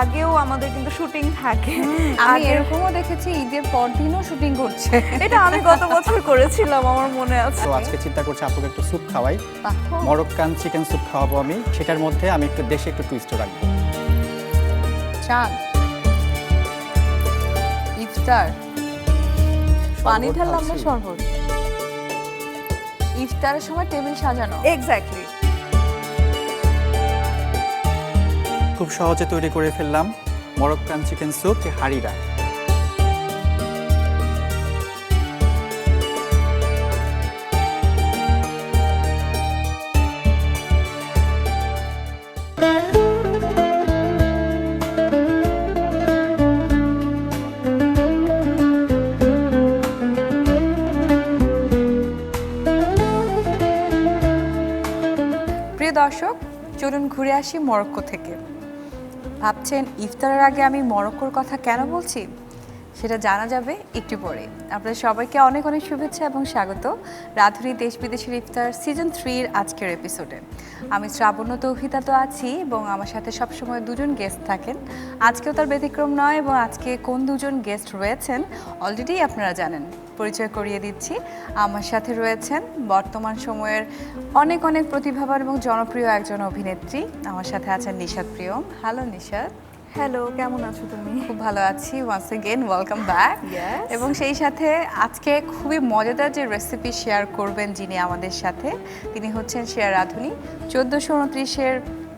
আগেও আমাদের কিন্তু শুটিং থাকে। আমি এরকমও দেখেছি ঈদের পর দিনও শুটিং করছে। এটা আমি গত বছর করেছিলাম আমার মনে আছে। তো আজকে চিন্তা করছি আপুকে একটু স্যুপ খাওয়াই। মরক্কান চিকেন স্যুপ খাওয়াবো আমি। সেটার মধ্যে আমি একটু দেশে একটু টুইস্ট রাখব। চাঁদ ইফতার। পানি শরবত ঢাললাম না। শরবত। ইফতারের সময় টেবিল সাজানো। এক্স্যাক্টলি খুব সহজে তৈরি করে ফেললাম মরক্কান চিকেন স্যুপ হারিরা প্রিয় দর্শক, চলুন ঘুরে আসি মরক্কো থেকে। ভাবছেন, ইফতারের আগে আমি মরক্কোর কথা কেন বলছি? সেটা জানা যাবে একটু পরে। আপনাদের সবাইকে অনেক অনেক শুভেচ্ছা এবং স্বাগত রাধুরি দেশ বিদেশের ইফতার সিজন থ্রির আজকের এপিসোডে আমি শ্রাবণ্য তৌহিতা তো আছি এবং আমার সাথে সবসময় দুজন গেস্ট থাকেন। আজকেও তার ব্যতিক্রম নয় এবং আজকে কোন দুজন গেস্ট রয়েছেন অলরেডি আপনারা জানেন। পরিচয় করিয়ে দিচ্ছি। আমার সাথে রয়েছেন বর্তমান সময়ের অনেক অনেক প্রতিভাবান এবং জনপ্রিয় একজন অভিনেত্রী। আমার সাথে আছেন নিশাদ প্রিয়ম। হ্যালো নিশাদ হ্যালো কেমন আছো তুমি? খুব ভালো আছি। ওয়ান্স এগেন ওয়েলকাম ব্যাক এবং সেই সাথে আজকে খুবই মজাদার যে রেসিপি শেয়ার করবেন যিনি আমাদের সাথে তিনি হচ্ছেন শেয়ার রাধুনি। চোদ্দোশো উনত্রিশের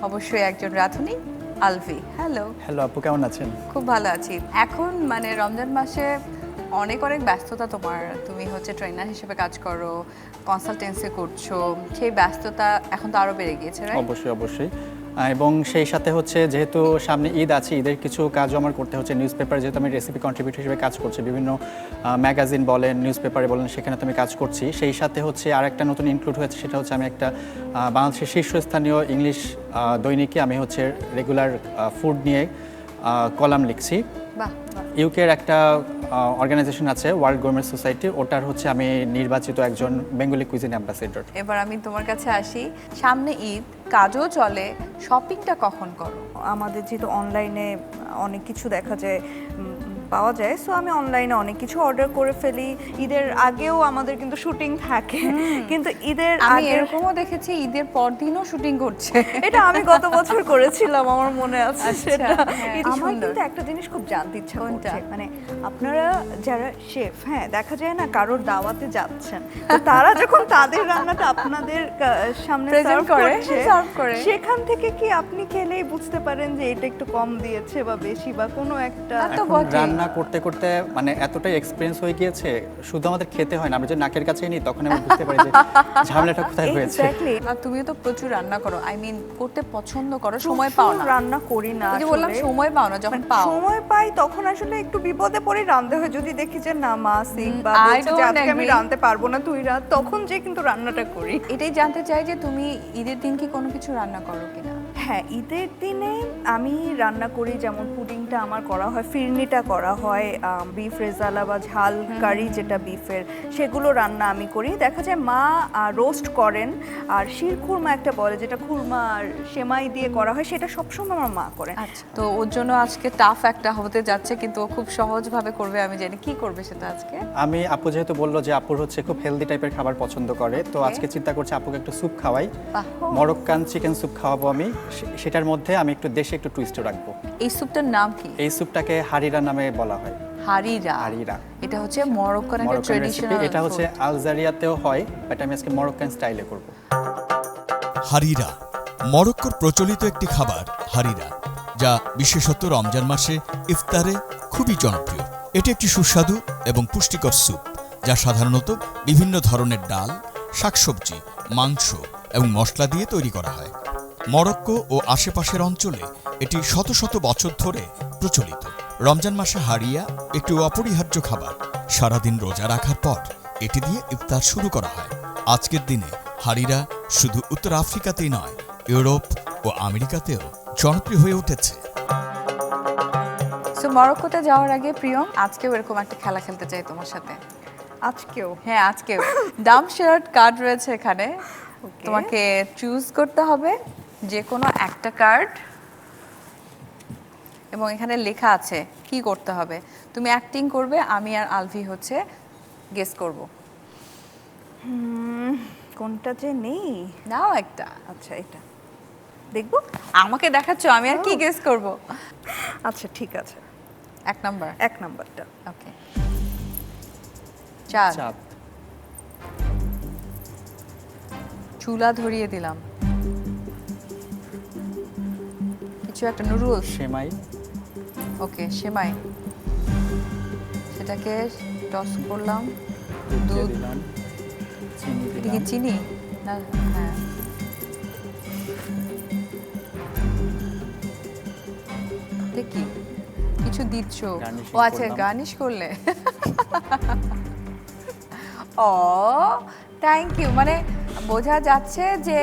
অবশ্যই একজন রাধুনি আলভি। হ্যালো হ্যালো আপু কেমন আছেন? খুব ভালো আছি। এখন মানে রমজান মাসে অনেক অনেক ব্যস্ততা তোমার। তুমি হচ্ছে ট্রেনার হিসেবে কাজ করো কনসালটেন্সি করছ, সেই ব্যস্ততা এখন তো আরও বেড়ে গিয়েছে অবশ্যই অবশ্যই। এবং সেই সাথে হচ্ছে যেহেতু সামনে ঈদ আছে, ঈদের কিছু কাজও আমার করতে হচ্ছে। নিউজ পেপার যেহেতু আমি রেসিপি কন্ট্রিবিউটর হিসেবে কাজ করছি, বিভিন্ন ম্যাগাজিন বলেন নিউজ পেপারে বলেন, সেখানে তো আমি কাজ করছি। সেই সাথে হচ্ছে আর একটা নতুন ইনক্লুড হয়েছে, সেটা হচ্ছে আমি একটা বাংলাদেশের শীর্ষস্থানীয় ইংলিশ দৈনিকে আমি হচ্ছে রেগুলার ফুড নিয়ে কলাম লিখছি। ইউকের একটা অর্গানাইজেশন আছে ওয়ার্ল্ড গভর্নমেন্ট সোসাইটি ওটার হচ্ছে আমি নির্বাচিত একজন বেঙ্গলি কুইজিন অ্যাম্বাসেডর এবার আমি তোমার কাছে আসি সামনে ঈদ কাজও চলে শপিংটা কখন করো? আমাদের যেহেতু অনলাইনে অনেক কিছু দেখা যায় পাওয়া যায়। সো আমি অনলাইনে অনেক কিছু অর্ডার করে ফেলি। ঈদের আগেও আমাদের কিন্তু শুটিং থাকে। কিন্তু ঈদের আমি আগে এরকমও দেখেছি ঈদের পর দিনও শুটিং করছে। এটা আমি গত বছর করেছিলাম আমার মনে আছে আচ্ছা, সেটা। হ্যাঁ, আমার কিন্তু একটা জিনিস খুব জানতে ইচ্ছা করছে। মানে আপনারা যারা শেফ হ্যাঁ দেখা যায় না কারোর দাওয়াতে যাচ্ছেন। তো তারা যখন তাদের রান্নাটা আপনাদের সামনে সার্ভ করে। সেখান থেকে কি আপনি খেলেই বুঝতে পারেন যে এটা একটু কম দিয়েছে বা বেশি বা কোনো একটা তো বটেই। রান্না করতে করতে মানে এতটাই এক্সপিরিয়েন্স হয়ে গিয়েছে শুধু আমাদের খেতে হয় না আমরা যে নাকের কাছেই নিই তখন আমি বুঝতে পারি যে ঝামেলাটা কোথায় হয়েছে। এক্স্যাক্টলি তুমিও তো প্রচুর রান্না করো। আই মিন করতে পছন্দ করো সময় পাও না। রান্না করি না যে বললাম সময় পাও না যখন মানে পাও। সময় পাই তখন আসলে একটু বিপদে পড়ে রাঁধতে হয়। যদি দেখি যে না মা সিক বা I বলছে যে আজকে আমি. রাঁধতে পারব না তুই রাত তখন যে কিন্তু রান্নাটা করি। এটাই জানতে চাই যে তুমি ঈদের দিন কি কোনো কিছু রান্না করো কিনা? হ্যাঁ ঈদের দিনে আমি রান্না করি যেমন পুডিংটা আমার করা হয় ফিরনিটা করা হয় বিফ রেজালা বা ঝাল কারি যেটা বিফের সেগুলো রান্না আমি করি। দেখা যায় মা রোস্ট করেন আর শির খুরমা একটা বলে যেটা খুরমা আর সেমাই দিয়ে করা হয় সেটা সবসময় আমার মা করে আচ্ছা তো ওর জন্য আজকে টাফ একটা হতে যাচ্ছে কিন্তু ও খুব সহজভাবে করবে আমি জানি। কি করবে সেটা আজকে? আমি আপু যেহেতু বলল যে আপুর হচ্ছে খুব হেলদি টাইপের খাবার পছন্দ করে তো আজকে চিন্তা করছি আপুকে একটু স্যুপ খাওয়াই। মরক্কান চিকেন স্যুপ খাওয়াবো আমি। সেটার মধ্যে আমি একটু দেশে একটু টুইস্ট রাখব। এই স্যুপটার নাম কি? এই স্যুপটাকে হারিরা নামে বলা হয়। হারিরা। হারিরা। এটা হচ্ছে মরক্কোর একটা ট্রেডিশনাল এটা হচ্ছে আলজারিয়াতেও হয় বাট আমি আজকে মরক্কান স্টাইলে করব। হারিরা। মরক্কোর প্রচলিত একটি খাবার হারিরা যা বিশেষত রমজান মাসে ইফতারে খুবই জনপ্রিয়। এটি একটি সুস্বাদু এবং পুষ্টিকর স্যুপ যা সাধারণত বিভিন্ন ধরনের ডাল শাকসবজি মাংস এবং মশলা দিয়ে তৈরি করা হয়। মরক্কো ও আশেপাশের অঞ্চলে এটি শত শত বছর ধরে প্রচলিত। রমজান মাসে হারিয়া একটি অপরিহার্য খাবার। সারাদিন রোজা রাখার পর এটি দিয়ে ইফতার শুরু করা হয়। আজকের দিনে হারিরা শুধু উত্তর আফ্রিকাতেই নয় ইউরোপ ও আমেরিকাতেও জনপ্রিয় হয়ে উঠেছে। সো মরক্কোতে যাওয়ার আগে প্রিয়ম আজকেও এরকম একটা খেলা খেলতে চাই তোমার সাথে। আজকেও? হ্যাঁ আজকেও। ডাম শেয়ার্ড কার্ড রয়েছে এখানে। তোমাকে চুজ করতে হবে। যে কোনো একটা কার্ড এবং এখানে লেখা আছে কি করতে হবে? তুমি অ্যাক্টিং করবে আমি আর আলভি হচ্ছে গেস করব। কোনটা যে নেই? নাও একটা। আচ্ছা এটা। দেখব? আমাকে দেখাচ্ছ আমি আর কি গেস করব? আচ্ছা ঠিক আছে। এক নাম্বার এক নাম্বারটা ওকে চাঁদ চাঁদ চুলা ধরিয়ে দিলাম। কিছু একটা নুডলস। সেমাই। ওকে সেমাই। সেটাকে টস করলাম দুধ দিলাম চিনি এটা কি দিলাম। চিনি? না হ্যাঁ। এটা কি? কিছু দিচ্ছ? Garnishing ও আচ্ছা করলাম। গার্নিশ করলে। ও থ্যাংক ইউ মানে বোঝা যাচ্ছে যে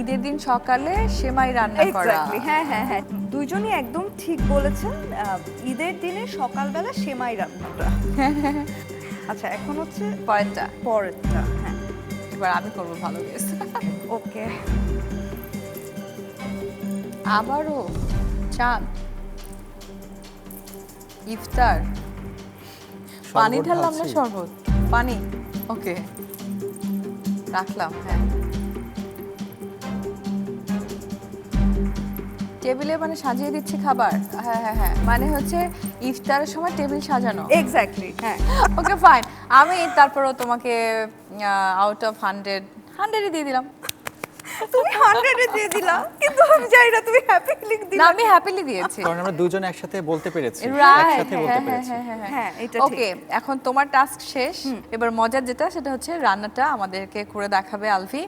ঈদের দিন সকালে সেমাই রান্না করা। Exactly, হ্যাঁ হ্যাঁ হ্যাঁ। দুইজনই একদম ঠিক বলেছেন ঈদের দিনে সকালবেলা সেমাই রান্নাটা। আচ্ছা এখন হচ্ছে পরেরটা। পরেরটা হ্যাঁ। এবার আমি করব ভালো গেস ওকে। আবারও চাঁদ ইফতার। পানি ঢাললাম না শরবত? পানি। ওকে। রাখলাম হ্যাঁ। টেবিলে মানে সাজিয়ে দিচ্ছি খাবার হ্যাঁ হ্যাঁ হ্যাঁ। মানে হচ্ছে ইফতারের সময় টেবিল সাজানো। এক্স্যাক্টলি হ্যাঁ। ওকে ফাইন আমি তারপরও তোমাকে আউট অফ হান্ড্রেড হান্ড্রেডই দিয়ে দিলাম। তুমি হান্ড্রেডে দিয়ে দিলা কিন্তু আমি জানি না তুমি হ্যাপি ক্লিক না আমি হ্যাপিলি দিয়েছি। কারণ আমরা দুজন একসাথে বলতে পেরেছি। একসাথে বলতে পেরেছি। হ্যাঁ এটা ঠিক। ওকে এখন তোমার টাস্ক শেষ। এবার মজার যেটা সেটা হচ্ছে রান্নাটা আমাদেরকে করে দেখাবে আলভি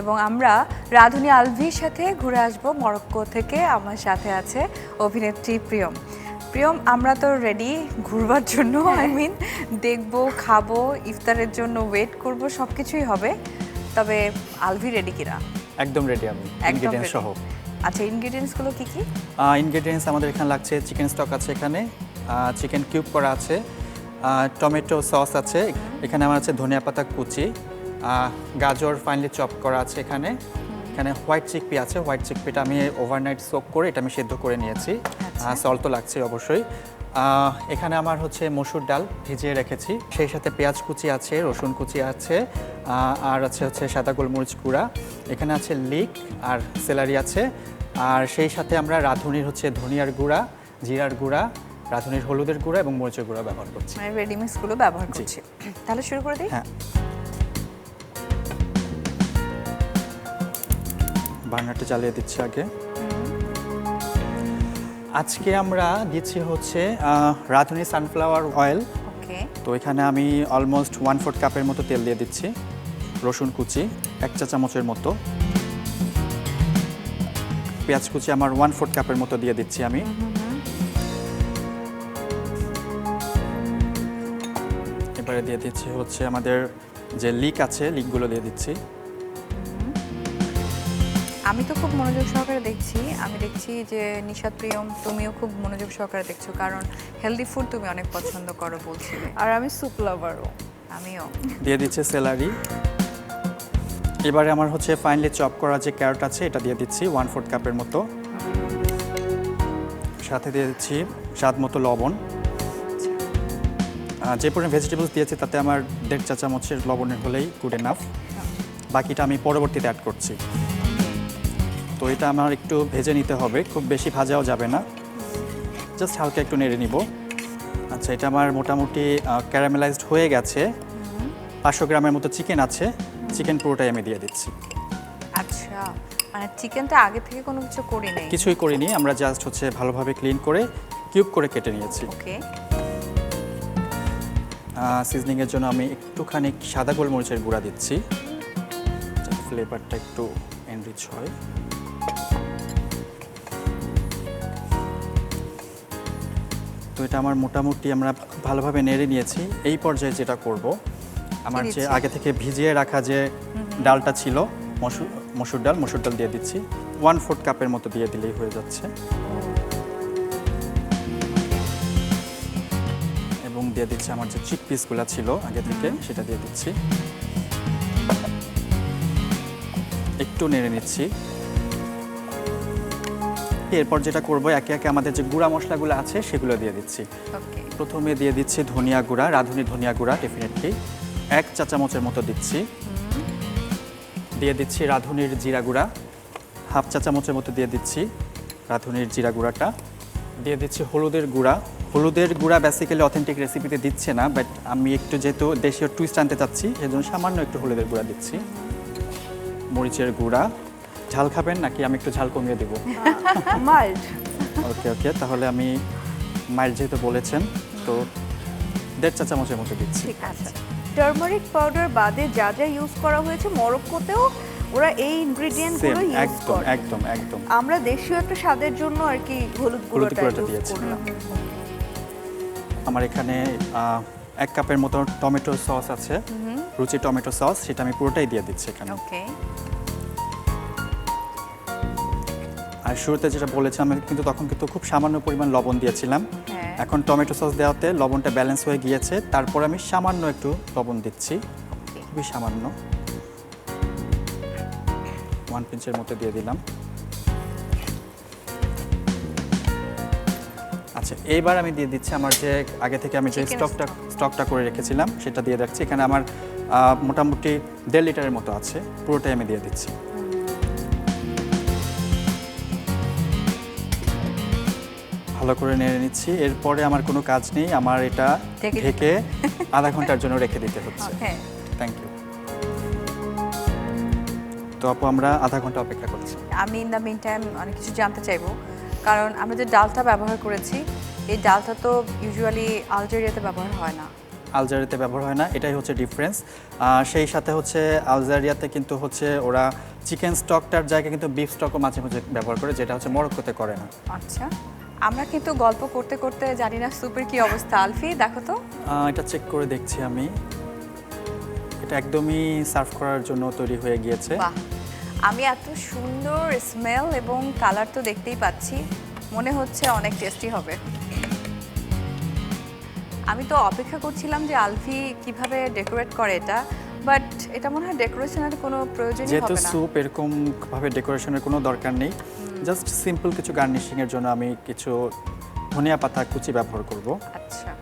এবং আমরা রাধুনী আলভির সাথে ঘুরে আসব মরক্কো থেকে আমার সাথে আছে অভিনেত্রী প্রিয়ম। প্রিয়ম আমরা তো রেডি ঘুরবার জন্য আই মিন দেখব খাব ইফতারের জন্য ওয়েট করব সব কিছুই হবে। তবে আলভি রেডি কিনা? একদম রেডি আমি ইনগ্রেডিয়েন্টস সহ। আচ্ছা ইনগ্রেডিয়েন্টসগুলো কি কি? ইনগ্রেডিয়েন্টস আমাদের এখানে লাগছে চিকেন স্টক আছে এখানে চিকেন কিউব করা আছে টমেটো সস আছে এখানে আমার আছে ধনিয়া পাতা কুচি গাজর ফাইনালি চপ করা আছে এখানে এখানে হোয়াইট চিকপি আছে হোয়াইট চিকপিটা আমি ওভারনাইট সোক করে এটা আমি সেদ্ধ করে নিয়েছি। সল্ট তো লাগছে অবশ্যই। এখানে আমার হচ্ছে মসুর ডাল ভিজিয়ে রেখেছি। সেই সাথে পেঁয়াজ কুচি আছে রসুন কুচি আছে আর আছে হচ্ছে সাদা গোলমরিচ গুঁড়া। এখানে আছে লিক আর সেলারি আছে। আর সেই সাথে আমরা রাঁধুনির হচ্ছে ধনিয়ার গুঁড়া জিরার গুঁড়া রাঁধুনির হলুদের গুঁড়া এবং মরিচের গুঁড়া ব্যবহার করছি। মানে রেডিমিক্সগুলো ব্যবহার করছি। তাহলে শুরু করে দিই? হ্যাঁ। বার্নারটা জ্বালিয়ে দিচ্ছি আগে। আজকে আমরা দিচ্ছি হচ্ছে রাঁধুনি সানফ্লাওয়ার অয়েল। তো এখানে আমি অলমোস্ট ওয়ান ফোর্থ কাপের মতো তেল দিয়ে দিচ্ছি রসুন কুচি এক চা চামচের মতো। পেঁয়াজ কুচি আমার ওয়ান ফোর্থ কাপের মতো দিয়ে দিচ্ছি আমি। এবারে দিয়ে দিচ্ছি হচ্ছে আমাদের যে লিক আছে লিকগুলো দিয়ে দিচ্ছি। আমি তো খুব মনোযোগ সহকারে দেখছি। আমি দেখছি যে নিশাদ প্রিয়ম তুমিও খুব মনোযোগ সহকারে দেখছ কারণ হেলদি ফুড তুমি অনেক পছন্দ করো বলছিলে। আর আমি স্যুপ লাভারও আমিও। দিয়ে দিচ্ছে স্যালারি এবারে আমার হচ্ছে ফাইনালি চপ করা যে ক্যারট আছে এটা দিয়ে দিচ্ছি ওয়ান ফোর্থ কাপের মতো। সাথে দিয়ে দিচ্ছি স্বাদ মতো লবণ। যে পরিমাণ ভেজিটেবলস দিয়েছি তাতে আমার দেড় চা চামচের লবণের হলেই গুড এনাফ বাকিটা আমি পরবর্তীতে অ্যাড করছি। তো এটা আমার একটু ভেজে নিতে হবে। খুব বেশি ভাজাও যাবে না। জাস্ট হালকা একটু নেড়ে নিব। আচ্ছা এটা আমার মোটামুটি ক্যারামেলাইজড হয়ে গেছে। পাঁচশো গ্রামের মতো চিকেন আছে। চিকেন পুরোটাই আমি দিয়ে দিচ্ছি। আচ্ছা মানে চিকেনটা আগে থেকে কোনো কিছু করি নাই। কিছুই করিনি আমরা জাস্ট হচ্ছে ভালোভাবে ক্লিন করে কিউব করে কেটে নিয়েছি। ওকে। সিজনিংয়ের জন্য আমি একটুখানি সাদা গোলমরিচের গুঁড়া দিচ্ছি। ফ্লেভারটা একটু এনরিচ হয়। তো এটা আমার মোটামুটি আমরা ভালোভাবে নেড়ে নিয়েছি। এই পর্যায়ে যেটা করব আমার যে আগে থেকে ভিজিয়ে রাখা যে ডালটা ছিল মসুর মসুর ডাল মসুর ডাল দিয়ে দিচ্ছি। ওয়ান ফোর্থ কাপের মতো দিয়ে দিলেই হয়ে যাচ্ছে। এবং দিয়ে দিচ্ছি আমার যে চিক পিসগুলো ছিল আগে থেকে সেটা দিয়ে দিচ্ছি। একটু নেড়ে নিচ্ছি। এরপর যেটা করব একে একে আমাদের যে গুঁড়া মশলাগুলো আছে সেগুলো দিয়ে দিচ্ছি। প্রথমে দিয়ে দিচ্ছি ধনিয়া গুঁড়া রাঁধুনি ধনিয়া গুঁড়া ডেফিনেটলি এক চা চামচের মতো দিচ্ছি। দিয়ে দিচ্ছি রাঁধুনির জিরা গুঁড়া। হাফ চা চামচের মতো দিয়ে দিচ্ছি রাঁধুনির জিরা গুঁড়াটা। দিয়ে দিচ্ছি হলুদের গুঁড়া। হলুদের গুঁড়া বেসিক্যালি অথেন্টিক রেসিপিতে দিচ্ছে না বাট আমি একটু যেহেতু দেশীয় টুইস্ট আনতে চাচ্ছি সেজন্য সামান্য একটু হলুদের গুঁড়া দিচ্ছি। মরিচের গুঁড়া। ঝাল খাবেন নাকি আমি একটু ঝাল কমিয়ে দেবো? মাল্ট ওকে ওকে তাহলে আমি মায়ের যেহেতু বলেছেন তো দেড় চা চামচের মতো দিচ্ছি। ঠিক আছে। টার্মারিক পাউডার বাদে যা যা ইউজ করা হয়েছে মরক্কোতেও ওরা এই ইনগ্রেডিয়েন্টগুলো সেম ইউজ একদম করে। একদম একদম। আমরা দেশীয় একটা স্বাদের জন্য আর কি হলুদ গুঁড়োটা ইউজ দিয়েছি। করলাম। আমার এখানে এক কাপের মতো টমেটো সস আছে। রুচি টমেটো সস সেটা আমি পুরোটাই দিয়ে দিচ্ছি এখানে। ওকে। আর শুরুতে যেটা বলেছিলাম আমি কিন্তু তখন কিন্তু খুব সামান্য পরিমাণ লবণ দিয়েছিলাম। হ্যাঁ। এখন টমেটো সস দেওয়াতে লবণটা ব্যালেন্স হয়ে গিয়েছে। তারপর আমি সামান্য একটু লবণ দিচ্ছি। খুবই সামান্য। ওয়ান পিঞ্চের মতো দিয়ে দিলাম। আচ্ছা এইবার আমি দিয়ে দিচ্ছি আমার যে আগে থেকে আমি যে স্টকটা স্টকটা করে রেখেছিলাম সেটা দিয়ে রাখছি। এখানে আমার মোটামুটি দেড় লিটারের মতো আছে। পুরোটাই আমি দিয়ে দিচ্ছি। ভালো করে নেড়ে নিচ্ছি। এরপরে আমার কোনো কাজ নেই আমার এটা ঢেকে আধা ঘণ্টার জন্য রেখে দিতে হচ্ছে। থ্যাংক ইউ তো আপু আমরা আধা ঘণ্টা অপেক্ষা করছি। আমি ইন দ্য মিন টাইম অনেক কিছু জানতে চাইব। কারণ আমরা যে ডালটা ব্যবহার করেছি এই ডালটা তো ইউজুয়ালি আলজেরিয়াতে ব্যবহার হয় না। আলজারিয়াতে ব্যবহার হয় না এটাই হচ্ছে ডিফারেন্স সেই সাথে হচ্ছে আলজারিয়াতে কিন্তু হচ্ছে ওরা চিকেন স্টকটার জায়গায় কিন্তু বিফ স্টকও মাঝে মাঝে ব্যবহার করে যেটা হচ্ছে মরক্কোতে করে না। আচ্ছা। আমরা কিন্তু গল্প করতে করতে জানি না সুপের কি অবস্থা। আলফি দেখো তো। এটা চেক করে দেখছি আমি। এটা একদমই সার্ভ করার জন্য তৈরি হয়ে গিয়েছে। আমি এত সুন্দর স্মেল এবং কালার তো দেখতেই পাচ্ছি। মনে হচ্ছে অনেক টেস্টি হবে। আমি তো অপেক্ষা করছিলাম যে আলফি কীভাবে ডেকোরেট করে এটা বাট এটা মনে হয় ডেকোরেশনের কোনো প্রয়োজনই যেহেতু হবে না। স্যুপ এরকম ভাবে ডেকোরেশনের কোনো দরকার নেই। জাস্ট সিম্পল কিছু গার্নিশিং এর জন্য আমি কিছু ধনিয়া পাতা কুচি ব্যবহার করব। আচ্ছা।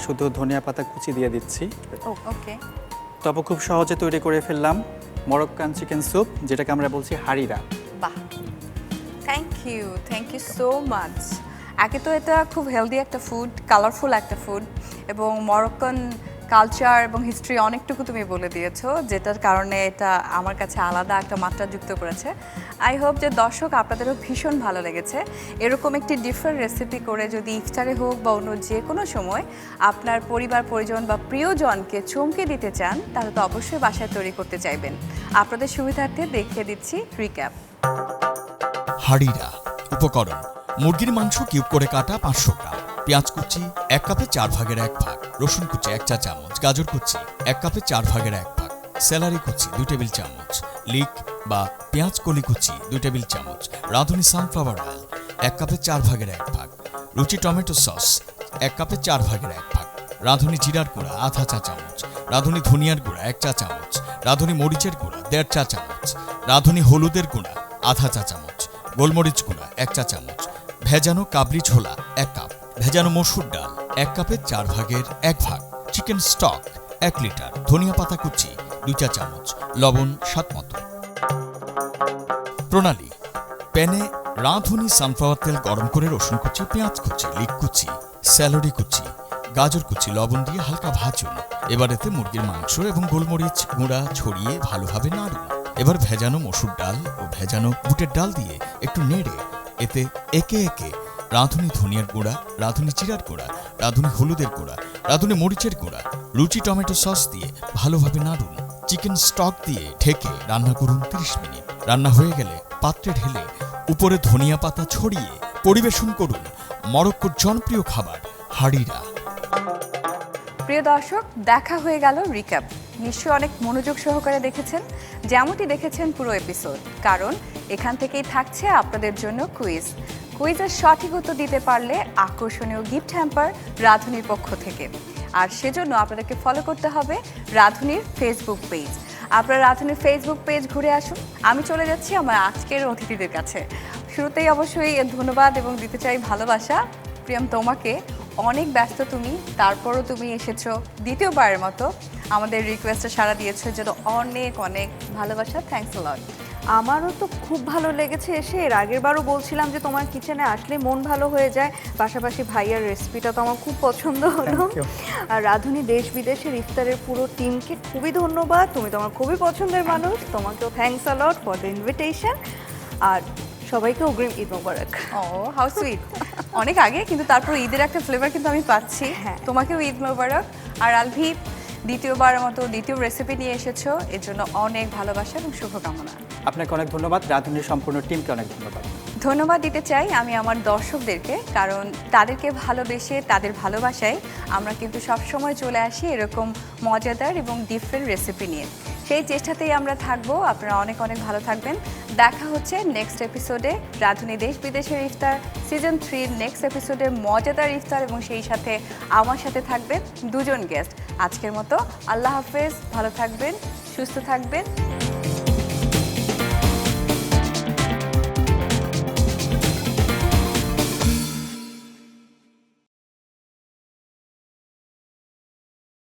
শুধু ধনিয়া পাতা কুচি দিয়ে দিচ্ছি। ওকে। তবে খুব সহজে তৈরি করে ফেললাম মরক্কান চিকেন স্যুপ যেটাকে আমরা বলছি হারিরা। বাহ। Thank you thank you so much একে তো এটা খুব হেলদি একটা ফুড কালারফুল একটা ফুড এবং মরক্কান কালচার এবং হিস্ট্রি অনেকটুকু তুমি বলে দিয়েছ, যেটার কারণে এটা আমার কাছে আলাদা একটা মাত্রা যুক্ত করেছে। আই হোপ যে দর্শক আপনাদেরও ভীষণ ভালো লেগেছে। এরকম একটি ডিফারেন্ট রেসিপি করে যদি ইফতারে হোক বা অন্য যে কোনো সময় আপনার পরিবার, পরিজন বা প্রিয়জনকে চমকে দিতে চান, তাহলে তো অবশ্যই বাসায় তৈরি করতে চাইবেন। আপনাদের সুবিধার্থে দেখিয়ে দিচ্ছি রিক্যাপ হাড়িরা, উপকরণ, মুরগির মাংস কিউব করে কাটা পাঁচশো গ্রাম। পেঁয়াজ কুচি, এক কাপে চার ভাগের এক ভাগ। রসুন কুচি, এক চা চামচ। গাজর কুচি, এক কাপে চার ভাগের এক ভাগ। স্যালারি কুচি, দুই টেবিল চামচ। লিক বা পেঁয়াজ কলি কুচি, দুই টেবিল চামচ। রাঁধুনি সানফ্লাওয়ার অয়েল, এক কাপে চার ভাগের এক ভাগ। রুচি টমেটো সস, এক কাপে চার ভাগের এক ভাগ। রাঁধুনি জিরার গুঁড়া, আধা চা চামচ। রাঁধুনি ধনিয়ার গুঁড়া, এক চা চামচ। রাঁধুনি মরিচের গুঁড়া, দেড় চা চামচ। রাঁধুনি হলুদের গুঁড়া, আধা চা চামচ। গোলমরিচ গুঁড়া, এক চা চামচ। ভেজানো কাবলি ছোলা, এক কাপ। ভেজানো মসুর ডাল, এক কাপের চার ভাগের এক ভাগ চিকেন স্টক এক লিটার, ধনিয়া পাতা কুচি, দুই চা চামচ, লবণ স্বাদ মতো। প্রণালী, প্যানে রাঁধুনি সানফ্লাওয়ার তেল গরম করে রসুন কুচি, পেঁয়াজ কুচি, লিক কুচি, স্যালারি কুচি, গাজর কুচি, লবণ দিয়ে হালকা ভাজুন। এবার এতে মুরগির মাংস এবং গোলমরিচ গুঁড়া ছড়িয়ে ভালোভাবে নাড়ুন। এবার ভেজানো মসুর ডাল ও ভেজানো বুটের ডাল দিয়ে একটু নেড়ে এতে একে একে রাঁধুনি ধনিয়ার গুঁড়া, রাঁধুনি জিরার গুঁড়া, রাঁধুনি হলুদের গুঁড়া, রাঁধুনি মরিচের গুঁড়া রুচি টমেটো সস দিয়ে ভালোভাবে নাড়ুন। চিকেন স্টক দিয়ে ঢেকে রান্না করুন 30 মিনিট। রান্না হয়ে গেলে পাত্রে ঢেলে উপরে ধনিয়া পাতা ছড়িয়ে পরিবেশন করুন মরক্কোর জনপ্রিয় খাবার, হাড়িরা। প্রিয় দর্শক, দেখা হয়ে গেল রিক্যাপ নিশ্চয়ই অনেক মনোযোগ সহকারে দেখেছেন, যেমনটি দেখেছেন পুরো এপিসোড কারণ এখান থেকেই থাকছে আপনাদের জন্য কুইজ কুইজের সঠিক উত্তর দিতে পারলে আকর্ষণীয় গিফট হ্যাম্পার রাধুনির পক্ষ থেকে। আর সেজন্য আপনাদেরকে ফলো করতে হবে রাধুনির ফেসবুক পেজ আপনারা রাধুনির ফেসবুক পেজ ঘুরে আসুন। আমি চলে যাচ্ছি আমার আজকের অতিথিদের কাছে। শুরুতেই অবশ্যই ধন্যবাদ এবং দিতে চাই ভালোবাসা। প্রিয়ম, তোমাকে অনেক ব্যস্ত তুমি, তারপরও তুমি এসেছ দ্বিতীয়বারের মতো। আমাদের রিকোয়েস্টে সাড়া দিয়েছ জন্য অনেক অনেক ভালোবাসা। থ্যাংকস লট আমারও তো খুব ভালো লেগেছে এসে। এর আগের বারও বলছিলাম যে তোমার কিচেনে আসলে মন ভালো হয়ে যায়। পাশাপাশি ভাইয়ার রেসিপিটা তো আমার খুব পছন্দ হলো। আর রাধুনি দেশ বিদেশের ইফতারের পুরো টিমকে খুবই ধন্যবাদ। তুমি তোমার খুবই পছন্দের মানুষ। তোমাকেও thanks a lot for the invitation আর সবাইকে অগ্রিম ঈদ মোবারক। ও হাউ সুইট অনেক আগে কিন্তু তারপর ঈদের একটা ফ্লেভার কিন্তু আমি পাচ্ছি। হ্যাঁ। তোমাকেও ঈদ মোবারক। আর আলভি দ্বিতীয়বারের মতো দ্বিতীয় রেসিপি নিয়ে এসেছ। এর জন্য অনেক ভালোবাসা এবং শুভকামনা। আপনাকে অনেক ধন্যবাদ। রাধুনির সম্পূর্ণ টিমকে অনেক ধন্যবাদ। ধন্যবাদ দিতে চাই আমি আমার দর্শকদেরকে কারণ তাদেরকে ভালোবেসে তাদের ভালোবাসায় আমরা কিন্তু সবসময় চলে আসি এরকম মজাদার এবং ডিফারেন্ট রেসিপি নিয়ে। সেই চেষ্টাতেই আমরা থাকব। আপনারা অনেক অনেক ভালো থাকবেন। দেখা হচ্ছে নেক্সট এপিসোডে রাধুনী দেশ বিদেশের ইফতার। সিজন থ্রির নেক্সট এপিসোডে মজাদার ইফতার এবং সেই সাথে আমার সাথে থাকবেন দুজন গেস্ট আজকের মতো আল্লাহ হাফেজ। ভালো থাকবেন, সুস্থ থাকবেন।